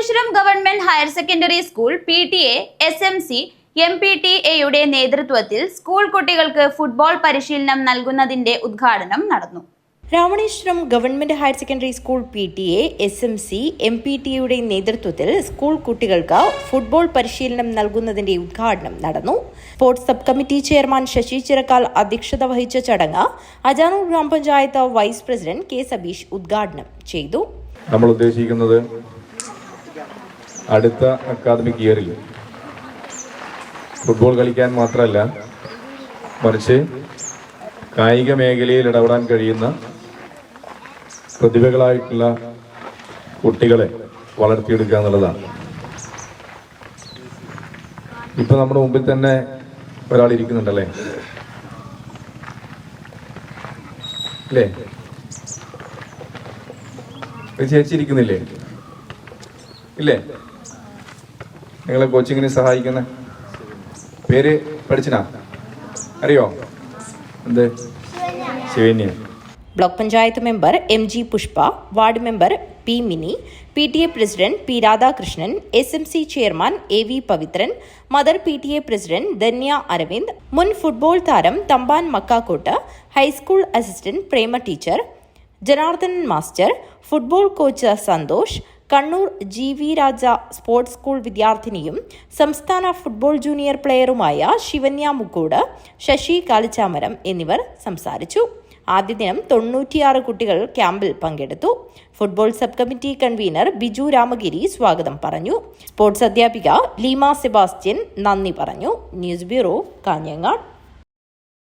Rameswaram government higher secondary school P T A S M C M P T എയുടെ നേതൃത്വത്തിൽ school കുട്ടികൾക്ക് football പരിശീലനം നൽകുന്നതിന്റെ ഉദ്ഘാടനം നടന്നു. Rameswaram government higher secondary school P T A S M C M P ടിയുടെ നേതൃത്വത്തിൽ school കുട്ടികൾക്ക് ഫുട്ബോൾ പരിശീലനം നൽകുന്നതിന്റെ ഉദ്ഘാടനം നടന്നു. Sports sub committee chairman Sasi Chirakkal അധ്യക്ഷത വഹിച്ച ചടങ്ങ് അജാനൂർ ഗ്രാമപഞ്ചായത്ത് വൈസ് പ്രസിഡന്റ് കെ സബീഷ് ഉദ്ഘാടനം ചെയ്തു. നമ്മൾ ഉദ്ദേശിക്കുന്നത് അടുത്ത അക്കാദമിക് ഇയറിൽ ഫുട്ബോൾ കളിക്കാൻ മാത്രമല്ല മറിച്ച് കായിക മേഖലയിൽ ഇടപെടാൻ കഴിയുന്ന പ്രതിഭകളായിട്ടുള്ള കുട്ടികളെ വളർത്തിയെടുക്കുക എന്നുള്ളതാണ്. ഇപ്പൊ നമ്മുടെ മുമ്പിൽ തന്നെ ഒരാൾ ഇരിക്കുന്നുണ്ടല്ലേ? അല്ലേ? ചേച്ചി ഇരിക്കുന്നില്ലേ? ഇല്ലേ? നിങ്ങളെ കോച്ചിങ്ങിന് സഹായിക്കുന്ന പേര് പഠിച്ചിനാ? അറിയോ? എന്ത്? Sivanya. Block panchayat member M G Pushpa ward member P Mini P T A president P Radhakrishnan S M C chairman A V Pavithran mother P T A president Dhanya Aravind മുൻ football താരം Thampan Makkakode high school assistant Prema teacher Janardhanan master football coach Santhosh Kannur G V Raja sports school വിദ്യാർത്ഥിനിയും സംസ്ഥാന football junior പ്ലെയറുമായ ശിവന്യ മുക്കോട് ശശി കാലിച്ചാമരം എന്നിവർ സംസാരിച്ചു. ആദ്യ ദിനം തൊണ്ണൂറ്റിയാറ് കുട്ടികൾ ക്യാമ്പിൽ പങ്കെടുത്തു. Football sub committee convener Biju Ramagiri സ്വാഗതം പറഞ്ഞു. സ്പോർട്സ് അധ്യാപിക ലീമ സെബാസ്റ്റ്യൻ നന്ദി പറഞ്ഞു. News bureau Kanhangad.